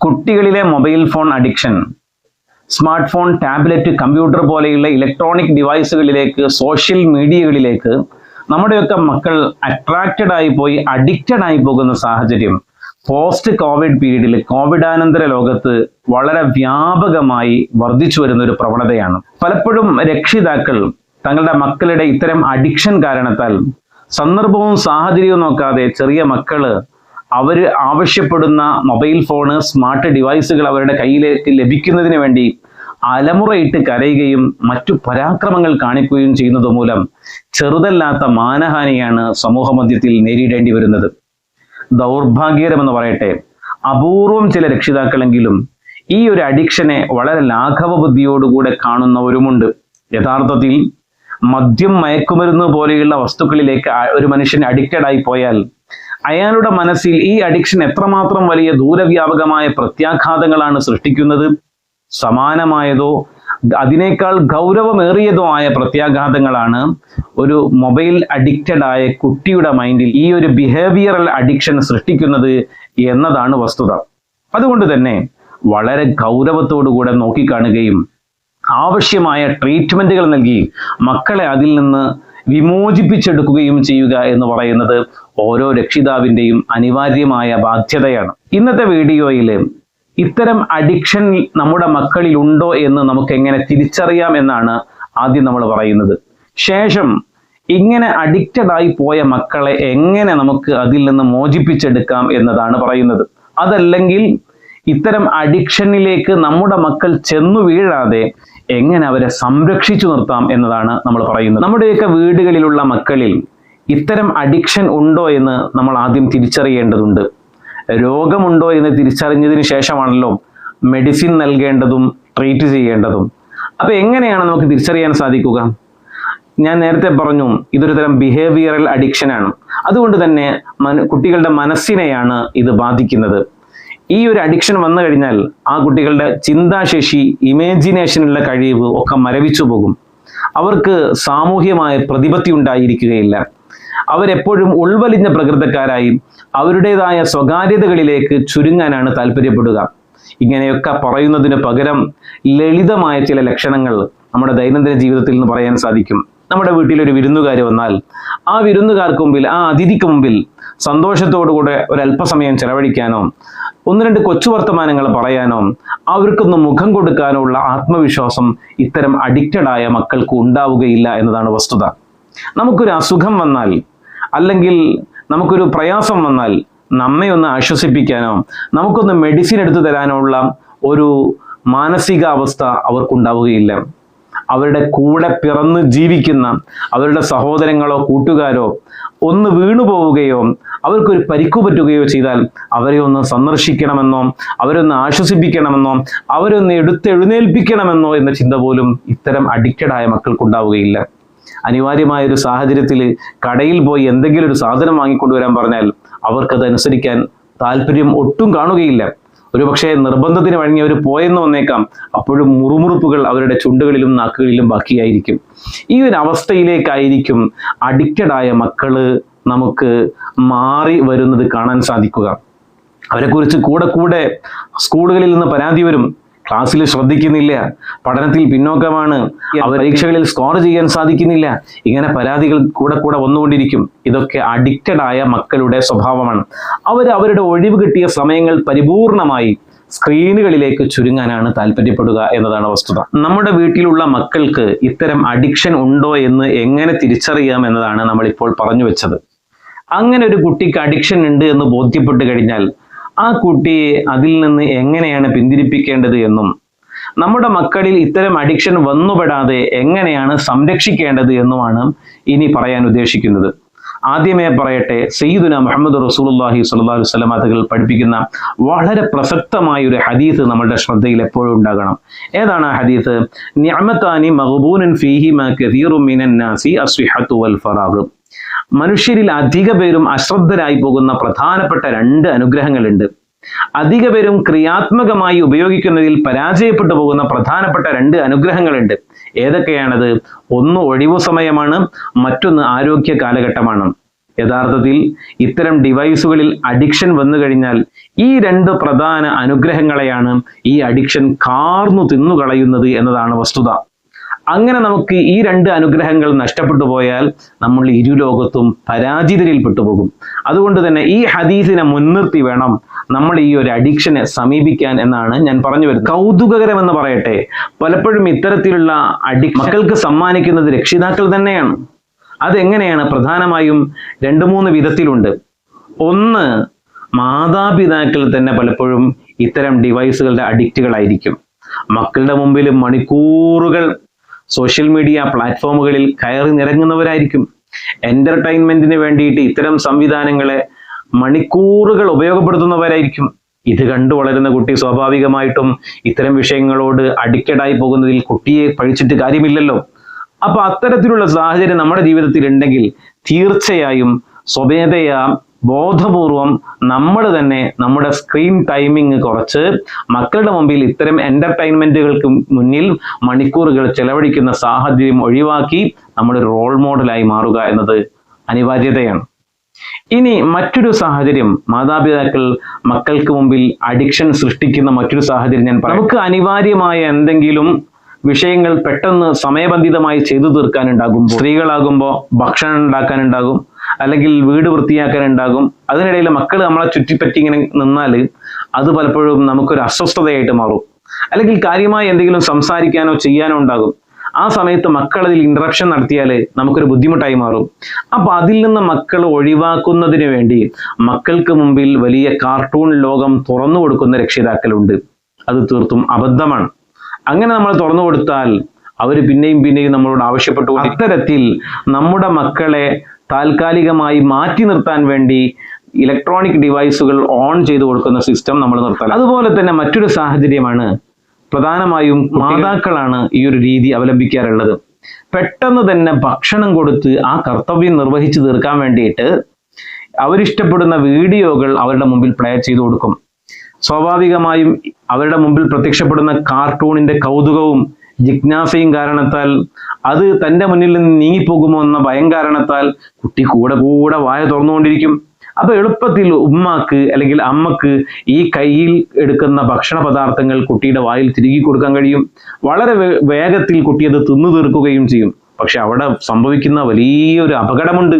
കുട്ടികളിലെ mobile phone addiction. Smart phone tablet computer പോലെയുള്ള electronic ഡിവൈസുകളിലേക്ക് സോഷ്യൽ മീഡിയകളിലേക്ക് നമ്മുടെയൊക്കെ മക്കൾ അട്രാക്റ്റഡ് ആയി പോയി അഡിക്റ്റഡ് ആയി പോകുന്ന സാഹചര്യം പോസ്റ്റ് കോവിഡ് പീരീഡിൽ കോവിഡാനന്തര ലോകത്ത് വളരെ വ്യാപകമായി വർദ്ധിച്ചു വരുന്ന ഒരു പ്രവണതയാണ്. പലപ്പോഴും രക്ഷിതാക്കൾ തങ്ങളുടെ മക്കളുടെ ഇത്തരം അഡിക്ഷൻ കാരണത്താൽ സന്ദർഭവും സാഹചര്യവും നോക്കാതെ ചെറിയ മക്കൾ അവർ ആവശ്യപ്പെടുന്ന മൊബൈൽ ഫോണ് സ്മാർട്ട് ഡിവൈസുകൾ അവരുടെ കയ്യിലേക്ക് ലഭിക്കുന്നതിന് വേണ്ടി അലമുറയിട്ട് കരയുകയും മറ്റു പരാക്രമങ്ങൾ കാണിക്കുകയും ചെയ്യുന്നത് മൂലം ചെറുതല്ലാത്ത മാനഹാനിയാണ് സമൂഹ മധ്യത്തിൽ നേരിടേണ്ടി വരുന്നത്. ദൗർഭാഗ്യകരമെന്ന് പറയട്ടെ അപൂർവം ചില രക്ഷിതാക്കളെങ്കിലും ഈ ഒരു അഡിക്ഷനെ വളരെ ലാഘവ ബുദ്ധിയോടുകൂടെ കാണുന്നവരുമുണ്ട്. യഥാർത്ഥത്തിൽ മദ്യം മയക്കുമരുന്ന് പോലെയുള്ള വസ്തുക്കളിലേക്ക് ഒരു മനുഷ്യൻ അഡിക്റ്റഡ് ആയി പോയാൽ അയാളുടെ മനസ്സിൽ ഈ അഡിക്ഷൻ എത്രമാത്രം വലിയ ദൂരവ്യാപകമായ പ്രത്യാഘാതങ്ങളാണ് സൃഷ്ടിക്കുന്നത്? സമാനമായതോ അതിനേക്കാൾ ഗൗരവമേറിയതോ ആയ പ്രത്യാഘാതങ്ങളാണ് ഒരു മൊബൈൽ അഡിക്റ്റഡ് ആയ കുട്ടിയുടെ മൈൻഡിൽ ഈ ഒരു ബിഹേവിയറൽ അഡിക്ഷൻ സൃഷ്ടിക്കുന്നത് എന്നതാണ് വസ്തുത. അതുകൊണ്ട് തന്നെ വളരെ ഗൗരവത്തോടുകൂടെ നോക്കിക്കാണുകയും ആവശ്യമായ ട്രീറ്റ്മെന്റുകൾ നൽകി മക്കളെ അതിൽ നിന്ന് വിമോചിപ്പിച്ചെടുക്കുകയും ചെയ്യുക എന്ന് പറയുന്നത് ഓരോ രക്ഷിതാവിന്റെയും അനിവാര്യമായ ബാധ്യതയാണ്. ഇന്നത്തെ വീഡിയോയിൽ ഇത്തരം അഡിക്ഷൻ നമ്മുടെ മക്കളിൽ ഉണ്ടോ എന്ന് നമുക്ക് എങ്ങനെ തിരിച്ചറിയാം എന്നാണ് ആദ്യം നമ്മൾ പറയുന്നത്. ശേഷം ഇങ്ങനെ അഡിക്റ്റഡ് ആയി പോയ മക്കളെ എങ്ങനെ നമുക്ക് അതിൽ നിന്ന് മോചിപ്പിച്ചെടുക്കാം എന്നതാണ് പറയുന്നത്. അതല്ലെങ്കിൽ ഇത്തരം അഡിക്ഷനിലേക്ക് നമ്മുടെ മക്കൾ ചെന്നു വീഴാതെ എങ്ങനെ അവരെ സംരക്ഷിച്ചു നിർത്താം എന്നതാണ് നമ്മൾ പറയുന്നത്. നമ്മുടെയൊക്കെ വീടുകളിലുള്ള മക്കളിൽ ഇത്തരം അഡിക്ഷൻ ഉണ്ടോ എന്ന് നമ്മൾ ആദ്യം തിരിച്ചറിയേണ്ടതുണ്ട്. രോഗമുണ്ടോ എന്ന് തിരിച്ചറിഞ്ഞതിന് ശേഷമാണല്ലോ മെഡിസിൻ നൽകേണ്ടതും ട്രീറ്റ് ചെയ്യേണ്ടതും. അപ്പോൾ എങ്ങനെയാണ് നമുക്ക് തിരിച്ചറിയാൻ സാധിക്കുക? ഞാൻ നേരത്തെ പറഞ്ഞു ഇതൊരു തരം ബിഹേവിയറൽ അഡിക്ഷനാണ് അതുകൊണ്ട് തന്നെ കുട്ടികളുടെ മനസ്സിനെയാണ് ഇത് ബാധിക്കുന്നത്. ഈ ഒരു അഡിക്ഷൻ വന്നു കഴിഞ്ഞാൽ ആ കുട്ടികളുടെ ചിന്താശേഷി ഇമേജിനേഷനുള്ള കഴിവ് ഒക്കെ മരവിച്ചു പോകും. അവർക്ക് സാമൂഹ്യമായ പ്രതിപത്തി ഉണ്ടായിരിക്കുകയില്ല. അവരെപ്പോഴും ഉൾവലിഞ്ഞ പ്രകൃതക്കാരായി അവരുടേതായ സ്വകാര്യതകളിലേക്ക് ചുരുങ്ങാനാണ് താല്പര്യപ്പെടുക. ഇങ്ങനെയൊക്കെ പറയുന്നതിന് പകരം ലളിതമായ ചില ലക്ഷണങ്ങൾ നമ്മുടെ ദൈനംദിന ജീവിതത്തിൽ നിന്ന് പറയാൻ സാധിക്കും. നമ്മുടെ വീട്ടിൽ ഒരു വിരുന്നുകാർ വന്നാൽ ആ വിരുന്നുകാർക്ക് മുമ്പിൽ ആ അതിഥിക്ക് മുമ്പിൽ സന്തോഷത്തോടുകൂടെ ഒരു അല്പസമയം ചെലവഴിക്കാനോ ഒന്ന് രണ്ട് കൊച്ചു വർത്തമാനങ്ങൾ പറയാനോ അവർക്കൊന്ന് മുഖം കൊടുക്കാനോ ഉള്ള ആത്മവിശ്വാസം ഇത്തരം അഡിക്റ്റഡ് ആയ മക്കൾക്ക് ഉണ്ടാവുകയില്ല എന്നതാണ് വസ്തുത. നമുക്കൊരു അസുഖം വന്നാൽ അല്ലെങ്കിൽ നമുക്കൊരു പ്രയാസം വന്നാൽ നമ്മെ ഒന്ന് ആശ്വസിപ്പിക്കാനോ നമുക്കൊന്ന് മെഡിസിൻ എടുത്തു തരാനോ ഉള്ള ഒരു മാനസികാവസ്ഥ അവർക്കുണ്ടാവുകയില്ല. അവരുടെ കൂടെ പിറന്ന് ജീവിക്കുന്ന അവരുടെ സഹോദരങ്ങളോ കൂട്ടുകാരോ ഒന്ന് വീണു പോവുകയോ അവർക്കൊരു പരിക്കു പറ്റുകയോ ചെയ്താൽ അവരെ ഒന്ന് സന്ദർശിക്കണമെന്നോ അവരൊന്ന് ആശ്വസിപ്പിക്കണമെന്നോ അവരൊന്ന് എടുത്തെഴുന്നേൽപ്പിക്കണമെന്നോ എന്ന ചിന്ത പോലും ഇത്തരം അഡിക്റ്റഡായ മക്കൾക്കുണ്ടാവുകയില്ല. അനിവാര്യമായ ഒരു സാഹചര്യത്തിൽ കടയിൽ പോയി എന്തെങ്കിലും ഒരു സാധനം വാങ്ങിക്കൊണ്ടുവരാൻ പറഞ്ഞാൽ അവർക്കത് അനുസരിക്കാൻ താല്പര്യം ഒട്ടും കാണുകയില്ല. ഒരുപക്ഷെ നിർബന്ധത്തിന് വഴങ്ങി അവർ പോയെന്ന് വന്നേക്കാം. അപ്പോഴും മുറുമുറുപ്പുകൾ അവരുടെ ചുണ്ടുകളിലും നാക്കുകളിലും ബാക്കിയായിരിക്കും. ഈ ഒരു അവസ്ഥയിലേക്കായിരിക്കും അഡിക്റ്റഡ് ആയ മക്കൾ നമുക്ക് മാറി വരുന്നത് കാണാൻ സാധിക്കുക. അവരെക്കുറിച്ച് കൂടെ കൂടെ സ്കൂളുകളിൽ നിന്ന് പരാതി വരും. ക്ലാസ്സിൽ ശ്രദ്ധിക്കുന്നില്ല പഠനത്തിൽ പിന്നോക്കമാണ് പരീക്ഷകളിൽ സ്കോർ ചെയ്യാൻ സാധിക്കുന്നില്ല. ഇങ്ങനെ പരാതികൾ കൂടെ കൂടെ വന്നുകൊണ്ടിരിക്കും. ഇതൊക്കെ അഡിക്റ്റഡ് ആയ മക്കളുടെ സ്വഭാവമാണ്. അവർ അവരുടെ ഒഴിവ് കിട്ടിയ സമയങ്ങൾ പരിപൂർണമായി സ്ക്രീനുകളിലേക്ക് ചുരുങ്ങാനാണ് താല്പര്യപ്പെടുക എന്നതാണ് വസ്തുത. നമ്മുടെ വീട്ടിലുള്ള മക്കൾക്ക് ഇത്തരം അഡിക്ഷൻ ഉണ്ടോ എന്ന് എങ്ങനെ തിരിച്ചറിയാം എന്നതാണ് നമ്മൾ ഇപ്പോൾ പറഞ്ഞു വെച്ചത്. അങ്ങനെ ഒരു കുട്ടിക്ക് അഡിക്ഷൻ ഉണ്ട് എന്ന് ബോധ്യപ്പെട്ട് കഴിഞ്ഞാൽ ആ കുട്ടിയെ അതിൽ നിന്ന് എങ്ങനെയാണ് പിന്തിരിപ്പിക്കേണ്ടത് എന്നും നമ്മുടെ മക്കളിൽ ഇത്തരം അഡിക്ഷൻ വന്നുപെടാതെ എങ്ങനെയാണ് സംരക്ഷിക്കേണ്ടത് എന്നുമാണ് ഇനി പറയാൻ ഉദ്ദേശിക്കുന്നത്. ആദ്യമേ പറയട്ടെ സയ്യിദുന മുഹമ്മദ് റസൂലുള്ളാഹി സ്വല്ലല്ലാഹു അലൈഹി വസല്ലം തങ്ങൾ പഠിപ്പിക്കുന്ന വളരെ പ്രസക്തമായ ഒരു ഹദീസ് നമ്മളുടെ ശ്രദ്ധയിൽ എപ്പോഴും ഉണ്ടാകണം. ഏതാണ് ആ ഹദീസ്? നിഅമതാനി മഗ്ബൂനൻ ഫീഹി മാ കസീറു മിനൻ നാസി അസ്വിഹത്തു വൽ ഫറാഗ്. മനുഷ്യരിൽ അധിക പേരും അശ്രദ്ധരായി പോകുന്ന പ്രധാനപ്പെട്ട രണ്ട് അനുഗ്രഹങ്ങളുണ്ട്. അധിക പേരും ക്രിയാത്മകമായി ഉപയോഗിക്കുന്നതിൽ പരാജയപ്പെട്ടു പോകുന്ന പ്രധാനപ്പെട്ട രണ്ട് അനുഗ്രഹങ്ങളുണ്ട്. ഏതൊക്കെയാണത്? ഒന്ന് ഒഴിവു സമയമാണ് മറ്റൊന്ന് ആരോഗ്യ കാലഘട്ടമാണ്. യഥാർത്ഥത്തിൽ ഇത്തരം ഡിവൈസുകളിൽ അഡിക്ഷൻ വന്നു കഴിഞ്ഞാൽ ഈ രണ്ട് പ്രധാന അനുഗ്രഹങ്ങളെയാണ് ഈ അഡിക്ഷൻ കാർന്നു തിന്നുകളയുന്നത് എന്നതാണ് വസ്തുത. അങ്ങനെ നമുക്ക് ഈ രണ്ട് അനുഗ്രഹങ്ങൾ നഷ്ടപ്പെട്ടു പോയാൽ നമ്മൾ ഇരുലോകത്തും പരാജിതരിൽ പെട്ടുപോകും അതുകൊണ്ട് തന്നെ ഈ ഹദീസിനെ മുൻനിർത്തി വേണം നമ്മൾ ഈ ഒരു അഡിക്ഷനെ സമീപിക്കാൻ എന്നാണ് ഞാൻ പറഞ്ഞു വരുന്നത്. കൗതുകകരം എന്ന് പറയട്ടെ. പലപ്പോഴും ഇത്തരത്തിലുള്ള അഡി മക്കൾക്ക് സമ്മാനിക്കുന്നത് രക്ഷിതാക്കൾ തന്നെയാണ്. അതെങ്ങനെയാണ്? പ്രധാനമായും രണ്ട് മൂന്ന് വിധത്തിലുണ്ട്. ഒന്ന് മാതാപിതാക്കൾ തന്നെ പലപ്പോഴും ഇത്തരം ഡിവൈസുകളുടെ അഡിക്റ്റുകളായിരിക്കും മക്കളുടെ മുമ്പിൽ മണിക്കൂറുകൾ സോഷ്യൽ മീഡിയ പ്ലാറ്റ്ഫോമുകളിൽ കയറി നിരങ്ങുന്നവരായിരിക്കും. എന്റർടൈൻമെന്റിന് വേണ്ടിയിട്ട് ഇത്തരം സംവിധാനങ്ങളെ മണിക്കൂറുകൾ ഉപയോഗപ്പെടുത്തുന്നവരായിരിക്കും. ഇത് കണ്ടു വളരുന്ന കുട്ടി സ്വാഭാവികമായിട്ടും ഇത്തരം വിഷയങ്ങളോട് അഡിക്റ്റഡായി പോകുന്നതിൽ കുട്ടിയെ പഴിച്ചിട്ട് കാര്യമില്ലല്ലോ. അപ്പൊ അത്തരത്തിലുള്ള സാഹചര്യം നമ്മുടെ ജീവിതത്തിൽ ഉണ്ടെങ്കിൽ തീർച്ചയായും സ്വമേധയാ ബോധപൂർവം നമ്മൾ തന്നെ നമ്മുടെ സ്ക്രീൻ ടൈമിങ് കുറച്ച് മക്കളുടെ മുമ്പിൽ ഇത്തരം എന്റർടൈൻമെന്റുകൾക്ക് മുന്നിൽ മണിക്കൂറുകൾ ചെലവഴിക്കുന്ന സാഹചര്യം ഒഴിവാക്കി നമ്മൾ റോൾ മോഡലായി മാറുക എന്നത് അനിവാര്യതയാണ്. ഇനി മറ്റൊരു സാഹചര്യം മാതാപിതാക്കൾ മക്കൾക്ക് മുമ്പിൽ അഡിക്ഷൻ സൃഷ്ടിക്കുന്ന മറ്റൊരു സാഹചര്യം ഞാൻ പറയാം. നമുക്ക് അനിവാര്യമായ എന്തെങ്കിലും വിഷയങ്ങൾ പെട്ടെന്ന് സമയബന്ധിതമായി ചെയ്തു തീർക്കാനുണ്ടാകും സ്ത്രീകളാകുമ്പോൾ ഭക്ഷണം ഉണ്ടാക്കാനുണ്ടാകും അല്ലെങ്കിൽ വീട് വൃത്തിയാക്കാനുണ്ടാകും. അതിനിടയിൽ മക്കൾ നമ്മളെ ചുറ്റിപ്പറ്റി ഇങ്ങനെ നിന്നാൽ അത് പലപ്പോഴും നമുക്കൊരു അസ്വസ്ഥതയായിട്ട് മാറും. അല്ലെങ്കിൽ കാര്യമായി എന്തെങ്കിലും സംസാരിക്കാനോ ചെയ്യാനോ ഉണ്ടാകും. ആ സമയത്ത് മക്കൾ അതിൽ ഇന്ററപ്ഷൻ നടത്തിയാൽ നമുക്കൊരു ബുദ്ധിമുട്ടായി മാറും. അപ്പൊ അതിൽ നിന്ന് മക്കൾ ഒഴിവാക്കുന്നതിന് വേണ്ടി മക്കൾക്ക് മുമ്പിൽ വലിയ കാർട്ടൂൺ ലോകം തുറന്നു കൊടുക്കുന്ന രക്ഷിതാക്കളുണ്ട്. അത് തീർത്തും അബദ്ധമാണ്. അങ്ങനെ നമ്മൾ തുറന്നു കൊടുത്താൽ അവർ പിന്നെയും പിന്നെയും നമ്മളോട് ആവശ്യപ്പെട്ടു അത്തരത്തിൽ നമ്മുടെ മക്കളെ താൽക്കാലികമായി മാറ്റി നിർത്താൻ വേണ്ടി ഇലക്ട്രോണിക് ഡിവൈസുകൾ ഓൺ ചെയ്തു കൊടുക്കുന്ന സിസ്റ്റം നമ്മൾ നിർത്തണം അതുപോലെ തന്നെ മറ്റൊരു സാഹചര്യമാണ് പ്രധാനമായും മാതാക്കളാണ് ഈ ഒരു രീതി അവലംബിക്കാറുള്ളത്. പെട്ടെന്ന് തന്നെ ഭക്ഷണം കൊടുത്ത് ആ കർത്തവ്യം നിർവഹിച്ചു തീർക്കാൻ വേണ്ടിയിട്ട് അവരിഷ്ടപ്പെടുന്ന വീഡിയോകൾ അവരുടെ മുമ്പിൽ പ്ലേ ചെയ്തു കൊടുക്കും. സ്വാഭാവികമായും അവരുടെ മുമ്പിൽ പ്രത്യക്ഷപ്പെടുന്ന കാർട്ടൂണിന്റെ കൗതുകവും ജിജ്ഞാസയും കാരണത്താൽ അത് തന്റെ മുന്നിൽ നിന്ന് നീങ്ങിപ്പോകുമോ എന്ന ഭയം കാരണത്താൽ കുട്ടി കൂടെ കൂടെ വായ തുറന്നുകൊണ്ടിരിക്കും. അപ്പൊ എളുപ്പത്തിൽ ഉമ്മാക്ക് അല്ലെങ്കിൽ അമ്മയ്ക്ക് ഈ കയ്യിൽ എടുക്കുന്ന ഭക്ഷണ പദാർത്ഥങ്ങൾ കുട്ടിയുടെ വായിൽ തിരികെ കൊടുക്കാൻ കഴിയും. വളരെ വേഗത്തിൽ കുട്ടി അത് തിന്നു തീർക്കുകയും ചെയ്യും. പക്ഷെ അവിടെ സംഭവിക്കുന്ന വലിയൊരു അപകടമുണ്ട്.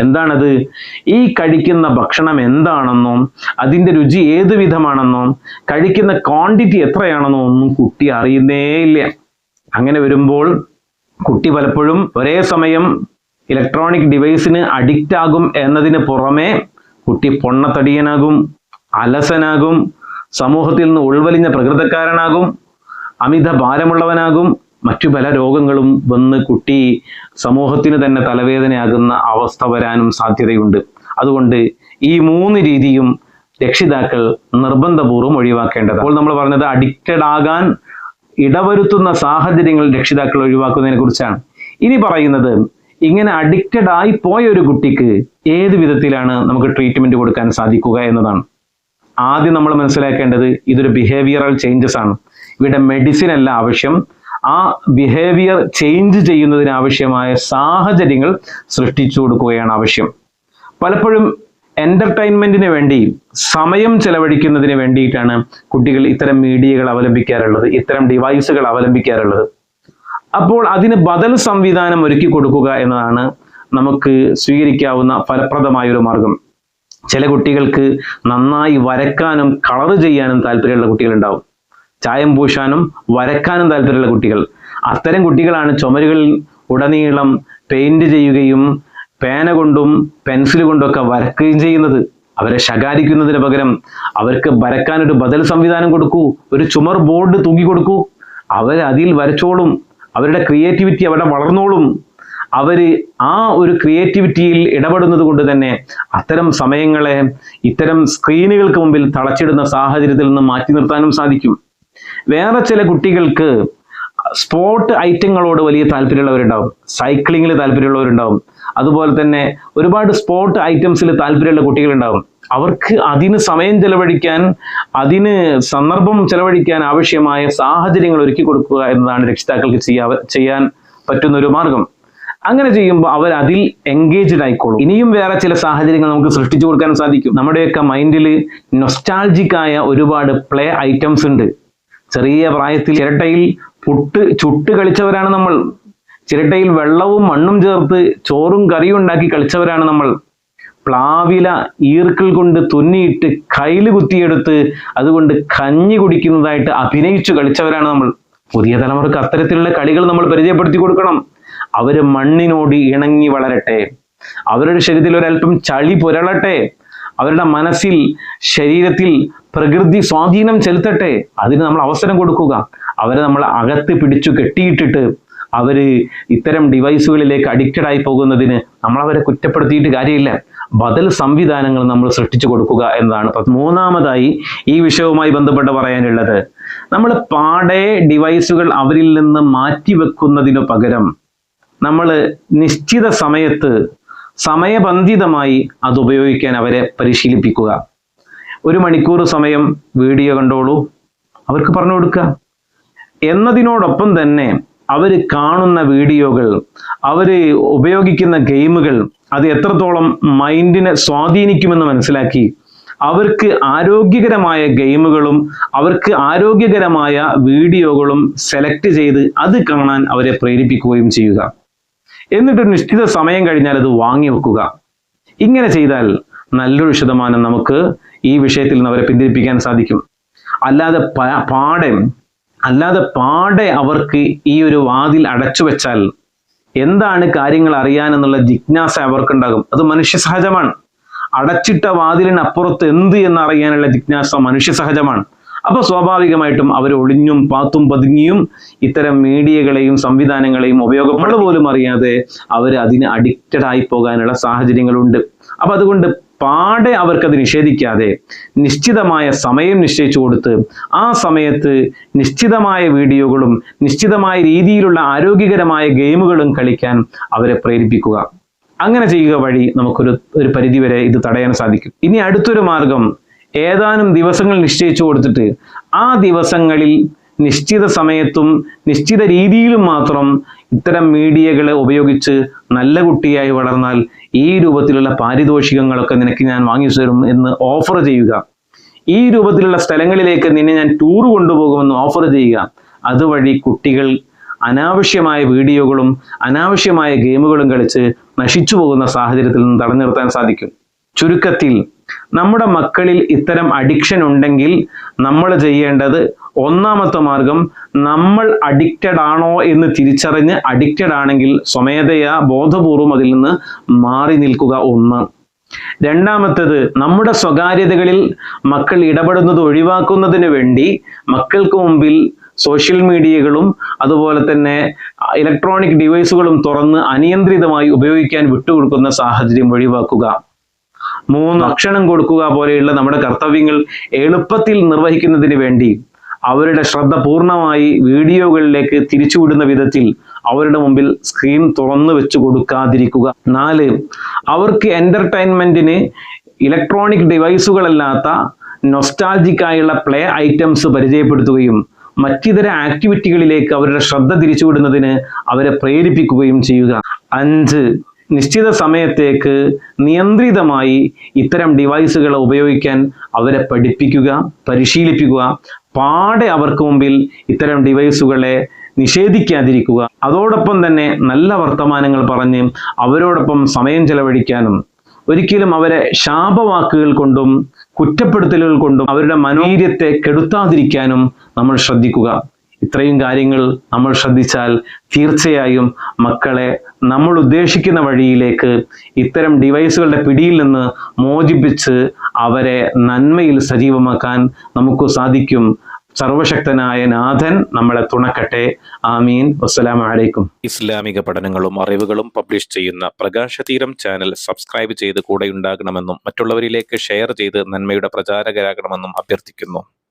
എന്താണത്? ഈ കഴിക്കുന്ന ഭക്ഷണം എന്താണെന്നോ അതിന്റെ രുചി ഏതു വിധമാണെന്നോ കഴിക്കുന്ന ക്വാണ്ടിറ്റി എത്രയാണെന്നോ ഒന്നും കുട്ടി അറിയുന്നേ ഇല്ല. അങ്ങനെ വരുമ്പോൾ കുട്ടി പലപ്പോഴും ഒരേ സമയം ഇലക്ട്രോണിക് ഡിവൈസിന് അഡിക്റ്റ് ആകും എന്നതിന് പുറമെ കുട്ടി പൊണ്ണത്തടിയനാകും അലസനാകും സമൂഹത്തിൽ നിന്ന് ഉൾവലിഞ്ഞ പ്രകൃതക്കാരനാകും അമിത ഭാരമുള്ളവനാകും. മറ്റു പല രോഗങ്ങളും വന്ന് കുട്ടി സമൂഹത്തിന് തന്നെ തലവേദനയാകുന്ന അവസ്ഥ വരാനും സാധ്യതയുണ്ട്. അതുകൊണ്ട് ഈ മൂന്ന് രീതിയും രക്ഷിതാക്കൾ നിർബന്ധപൂർവം ഒഴിവാക്കേണ്ടത് അപ്പോൾ നമ്മൾ പറഞ്ഞത് അഡിക്റ്റഡ് ആകാൻ ഇടവരുത്തുന്ന സാഹചര്യങ്ങൾ രക്ഷിതാക്കൾ ഒഴിവാക്കുന്നതിനെ കുറിച്ചാണ്. ഇനി പറയുന്നത് ഇങ്ങനെ അഡിക്റ്റഡ് ആയി പോയ ഒരു കുട്ടിക്ക് ഏത് വിധത്തിലാണ് നമുക്ക് ട്രീറ്റ്മെന്റ് കൊടുക്കാൻ സാധിക്കുക എന്നതാണ്. ആദ്യം നമ്മൾ മനസ്സിലാക്കേണ്ടത് ഇതൊരു ബിഹേവിയറൽ ചേഞ്ചസ് ആണ്. ഇവിടെ മെഡിസിൻ അല്ല ആവശ്യം. ആ ബിഹേവിയർ ചേഞ്ച് ചെയ്യുന്നതിന് ആവശ്യമായ സാഹചര്യങ്ങൾ സൃഷ്ടിച്ചു കൊടുക്കുകയാണ് ആവശ്യം. പലപ്പോഴും എന്റർടൈൻമെന്റിന് വേണ്ടി സമയം ചെലവഴിക്കുന്നതിന് വേണ്ടിയിട്ടാണ് കുട്ടികൾ ഇത്തരം മീഡിയകൾ അവലംബിക്കാറുള്ളത് ഇത്തരം ഡിവൈസുകൾ അവലംബിക്കാറുള്ളത്. അപ്പോൾ അതിന് ബദൽ സംവിധാനം ഒരുക്കി കൊടുക്കുക എന്നതാണ് നമുക്ക് സ്വീകരിക്കാവുന്ന ഫലപ്രദമായ ഒരു മാർഗം. ചില കുട്ടികൾക്ക് നന്നായി വരക്കാനും കളർ ചെയ്യാനും താല്പര്യമുള്ള കുട്ടികളുണ്ടാവും. ചായം പൂശാനും വരക്കാനും താല്പര്യമുള്ള കുട്ടികൾ. അത്തരം കുട്ടികളാണ് ചുമരുകളിൽ ഉടനീളം പെയിന്റ് ചെയ്യുകയും പേന കൊണ്ടും പെൻസിൽ കൊണ്ടൊക്കെ വരക്കുകയും ചെയ്യുന്നത്. അവരെ ശകാരിക്കുന്നതിന് പകരം അവർക്ക് വരക്കാൻ ഒരു ബദൽ സംവിധാനം കൊടുക്കൂ ഒരു ചുമർ ബോർഡ് തൂക്കി കൊടുക്കൂ. അവർ അതിൽ വരച്ചോളും. അവരുടെ ക്രിയേറ്റിവിറ്റി അവിടെ വളർന്നോളും. അവർ ആ ഒരു ക്രിയേറ്റിവിറ്റിയിൽ ഇടപെടുന്നത് കൊണ്ട് തന്നെ അത്തരം സമയങ്ങളെ ഇത്തരം സ്ക്രീനുകൾക്ക് മുമ്പിൽ തളച്ചിടുന്ന സാഹചര്യത്തിൽ നിന്ന് മാറ്റി നിർത്താനും സാധിക്കും. വേറെ ചില കുട്ടികൾക്ക് സ്പോർട്ട് ഐറ്റങ്ങളോട് വലിയ താല്പര്യമുള്ളവരുണ്ടാവും. സൈക്ലിങ്ങിൽ താല്പര്യമുള്ളവരുണ്ടാവും. അതുപോലെ തന്നെ ഒരുപാട് സ്പോർട്ട് ഐറ്റംസിൽ താല്പര്യമുള്ള കുട്ടികളുണ്ടാവും. അവർക്ക് അതിന് സമയം ചെലവഴിക്കാൻ അതിന് സന്ദർഭം ചെലവഴിക്കാൻ ആവശ്യമായ സാഹചര്യങ്ങൾ ഒരുക്കി കൊടുക്കുക എന്നതാണ് രക്ഷിതാക്കൾക്ക് ചെയ്യാ ചെയ്യാൻ പറ്റുന്ന ഒരു മാർഗം. അങ്ങനെ ചെയ്യുമ്പോൾ അവർ അതിൽ എൻഗേജ്ഡ് ആയിക്കോളും. ഇനിയും വേറെ ചില സാഹചര്യങ്ങൾ നമുക്ക് സൃഷ്ടിച്ചു കൊടുക്കാൻ സാധിക്കും. നമ്മുടെയൊക്കെ മൈൻഡിൽ നൊസ്റ്റാൾജിക്കായ ഒരുപാട് പ്ലേ ഐറ്റംസ് ഉണ്ട്. ചെറിയ പ്രായത്തിൽ ചിരട്ടയിൽ പുട്ട് ചുട്ട് കളിച്ചവരാണ് നമ്മൾ. ചിരട്ടയിൽ വെള്ളവും മണ്ണും ചേർത്ത് ചോറും കറിയും ഉണ്ടാക്കി കളിച്ചവരാണ് നമ്മൾ. പ്ലാവില ഈർക്കിൾ കൊണ്ട് തുന്നിയിട്ട് കയ്യിൽ കുത്തിയെടുത്ത് അതുകൊണ്ട് കഞ്ഞി കുടിക്കുന്നതായിട്ട് അഭിനയിച്ചു കളിച്ചവരാണ് നമ്മൾ. പുതിയ തലമുറയ്ക്ക് അത്തരത്തിലുള്ള കളികൾ നമ്മൾ പരിചയപ്പെടുത്തി കൊടുക്കണം. അവർ മണ്ണിനോട് ഇണങ്ങി വളരട്ടെ. അവരുടെ ശരീരത്തിൽ ഒരല്പം ചളി പുരളട്ടെ. അവരുടെ മനസ്സിൽ ശരീരത്തിൽ പ്രകൃതി സ്വാധീനം ചെലുത്തട്ടെ അതിന് നമ്മൾ അവസരം കൊടുക്കുക. അവരെ നമ്മൾ അകത്ത് പിടിച്ചു കെട്ടിയിട്ടിട്ട് അവർ ഇത്തരം ഡിവൈസുകളിലേക്ക് അഡിക്റ്റഡ് ആയി പോകുന്നതിന് നമ്മൾ അവരെ കുറ്റപ്പെടുത്തിയിട്ട് കാര്യമില്ല. ബദൽ സംവിധാനങ്ങൾ നമ്മൾ സൃഷ്ടിച്ചു കൊടുക്കുക എന്നതാണ്. മൂന്നാമതായി ഈ വിഷയവുമായി ബന്ധപ്പെട്ട് പറയാനുള്ളത് നമ്മൾ പാടെ ഡിവൈസുകൾ അവരിൽ നിന്ന് മാറ്റി മാറ്റിവെക്കുന്നതിനു പകരം നമ്മൾ നിശ്ചിത സമയത്ത് സമയബന്ധിതമായി അത് ഉപയോഗിക്കാൻ അവരെ പരിശീലിപ്പിക്കുക. ഒരു മണിക്കൂർ സമയം വീഡിയോ കണ്ടോളൂ. അവർക്ക് പറഞ്ഞു കൊടുക്കുക എന്നതിനോടൊപ്പം തന്നെ അവർ കാണുന്ന വീഡിയോകൾ അവർ ഉപയോഗിക്കുന്ന ഗെയിമുകൾ അത് എത്രത്തോളം മൈൻഡിനെ സ്വാധീനിക്കുമെന്ന് മനസ്സിലാക്കി അവർക്ക് ആരോഗ്യകരമായ ഗെയിമുകളും അവർക്ക് ആരോഗ്യകരമായ വീഡിയോകളും സെലക്ട് ചെയ്ത് അത് കാണാൻ അവരെ പ്രേരിപ്പിക്കുകയും ചെയ്യുക. എന്നിട്ട് നിശ്ചിത സമയം കഴിഞ്ഞാൽ അത് വാങ്ങി വെക്കുക. ഇങ്ങനെ ചെയ്താൽ നല്ലൊരു ശതമാനം നമുക്ക് ഈ വിഷയത്തിൽ നിന്ന് അവരെ പിന്തിരിപ്പിക്കാൻ സാധിക്കും. അല്ലാതെ പാടെ അല്ലാതെ പാടെ അവർക്ക് ഈ ഒരു വാതിൽ അടച്ചു വെച്ചാൽ എന്താണ് കാര്യങ്ങൾ അറിയാനെന്നുള്ള ജിജ്ഞാസ അവർക്കുണ്ടാകും. അത് മനുഷ്യ സഹജമാണ് അടച്ചിട്ട വാതിലിനപ്പുറത്ത് എന്ത് എന്നറിയാനുള്ള ജിജ്ഞാസ മനുഷ്യ സഹജമാണ് അപ്പൊ സ്വാഭാവികമായിട്ടും അവർ ഒളിഞ്ഞും പാത്തും പതുങ്ങിയും ഇത്തരം മീഡിയകളെയും സംവിധാനങ്ങളെയും ഉപയോഗപ്പെടുക പോലും അറിയാതെ അവർ അതിന് അഡിക്റ്റഡ് ആയി പോകാനുള്ള സാഹചര്യങ്ങളുണ്ട്. അപ്പൊ അതുകൊണ്ട് പാടെ അവർക്കത് നിഷേധിക്കാതെ നിശ്ചിതമായ സമയം നിശ്ചയിച്ചു കൊടുത്ത് ആ സമയത്ത് നിശ്ചിതമായ വീഡിയോകളും നിശ്ചിതമായ രീതിയിലുള്ള ആരോഗ്യകരമായ ഗെയിമുകളും കളിക്കാൻ അവരെ പ്രേരിപ്പിക്കുക. അങ്ങനെ ചെയ്യുക വഴി നമുക്കൊരു ഒരു പരിധിവരെ ഇത് തടയാൻ സാധിക്കും. ഇനി അടുത്തൊരു മാർഗം ഏതാനും ദിവസങ്ങൾ നിശ്ചയിച്ചു കൊടുത്തിട്ട് ആ ദിവസങ്ങളിൽ നിശ്ചിത സമയത്തും നിശ്ചിത രീതിയിലും മാത്രം ഇത്തരം മീഡിയകളെ ഉപയോഗിച്ച് നല്ല കുട്ടിയായി വളർന്നാൽ ഈ രൂപത്തിലുള്ള പാരിതോഷികങ്ങളൊക്കെ നിനക്ക് ഞാൻ വാങ്ങിച്ചു തരും എന്ന് ഓഫർ ചെയ്യുക. ഈ രൂപത്തിലുള്ള സ്ഥലങ്ങളിലേക്ക് നിന്നെ ഞാൻ ടൂർ കൊണ്ടുപോകുമെന്ന് ഓഫർ ചെയ്യുക. അതുവഴി കുട്ടികൾ അനാവശ്യമായ വീഡിയോകളും അനാവശ്യമായ ഗെയിമുകളും കളിച്ച് നശിച്ചു പോകുന്ന സാഹചര്യത്തിൽ നിന്ന് തടഞ്ഞു നിർത്താൻ സാധിക്കും. ചുരുക്കത്തിൽ നമ്മുടെ മക്കളിൽ ഇത്തരം അഡിക്ഷൻ ഉണ്ടെങ്കിൽ നമ്മൾ ചെയ്യേണ്ടത് ഒന്നാമത്തെ മാർഗം നമ്മൾ അഡിക്റ്റഡ് ആണോ എന്ന് തിരിച്ചറിഞ്ഞ് അഡിക്റ്റഡ് ആണെങ്കിൽ സ്വമേധയാ ബോധപൂർവം അതിൽ നിന്ന് മാറി നിൽക്കുക ഒന്ന്. രണ്ടാമത്തേത് നമ്മുടെ സ്വകാര്യതകളിൽ മക്കൾ ഇടപെടുന്നത് ഒഴിവാക്കുന്നതിന് വേണ്ടി മക്കൾക്ക് മുമ്പിൽ സോഷ്യൽ മീഡിയകളും അതുപോലെ തന്നെ ഇലക്ട്രോണിക് ഡിവൈസുകളും തുറന്ന് അനിയന്ത്രിതമായി ഉപയോഗിക്കാൻ വിട്ടുകൊടുക്കുന്ന സാഹചര്യം ഒഴിവാക്കുക. മൂന്ന് ഭക്ഷണം കൊടുക്കുക പോലെയുള്ള നമ്മുടെ കർത്തവ്യങ്ങൾ എളുപ്പത്തിൽ നിർവഹിക്കുന്നതിന് വേണ്ടി അവരുടെ ശ്രദ്ധ പൂർണമായി വീഡിയോകളിലേക്ക് തിരിച്ചുവിടുന്ന വിധത്തിൽ അവരുടെ മുമ്പിൽ സ്ക്രീൻ തുറന്നു വെച്ച് കൊടുക്കാതിരിക്കുക. നാല് അവർക്ക് എന്റർടൈൻമെന്റിന് ഇലക്ട്രോണിക് ഡിവൈസുകളല്ലാത്ത നൊസ്റ്റാൾജിക് ആയുള്ള പ്ലേ ഐറ്റംസ് പരിചയപ്പെടുത്തുകയും മറ്റിതര ആക്ടിവിറ്റികളിലേക്ക് അവരുടെ ശ്രദ്ധ തിരിച്ചുവിടുന്നതിന് അവരെ പ്രേരിപ്പിക്കുകയും ചെയ്യുക. അഞ്ച് നിശ്ചിത സമയത്തേക്ക് നിയന്ത്രിതമായി ഇത്തരം ഡിവൈസുകൾ ഉപയോഗിക്കാൻ അവരെ പഠിപ്പിക്കുക പരിശീലിപ്പിക്കുക പാടെ അവർക്ക് മുമ്പിൽ ഇത്തരം ഡിവൈസുകളെ നിഷേധിക്കാതിരിക്കുക. അതോടൊപ്പം തന്നെ നല്ല വർത്തമാനങ്ങൾ പറഞ്ഞ് അവരോടൊപ്പം സമയം ചെലവഴിക്കാനും ഒരിക്കലും അവരെ ശാപവാക്കുകൾ കൊണ്ടും കുറ്റപ്പെടുത്തലുകൾ കൊണ്ടും അവരുടെ മനോവീര്യത്തെ കെടുത്താതിരിക്കാനും നമ്മൾ ശ്രദ്ധിക്കുക. ഇത്രയും കാര്യങ്ങൾ നമ്മൾ ശ്രദ്ധിച്ചാൽ തീർച്ചയായും മക്കളെ നമ്മൾ ഉദ്ദേശിക്കുന്ന വഴിയിലേക്ക് ഇത്തരം ഡിവൈസുകളുടെ പിടിയിൽ നിന്ന് മോചിപ്പിച്ച് അവരെ നന്മയിൽ സജീവമാക്കാൻ നമുക്ക് സാധിക്കും. സർവശക്തനായ നാഥൻ നമ്മളെ തുണക്കട്ടെ. ആമീൻ. വസ്സലാമു അലൈക്കും. ഇസ്ലാമിക പഠനങ്ങളും അറിവുകളും പബ്ലിഷ് ചെയ്യുന്ന പ്രകാശതീരം ചാനൽ സബ്സ്ക്രൈബ് ചെയ്ത് കൂടെയുണ്ടാകണമെന്നും മറ്റുള്ളവരിലേക്ക് ഷെയർ ചെയ്ത് നന്മയുടെ പ്രചാരകരാകണമെന്നും അഭ്യർത്ഥിക്കുന്നു.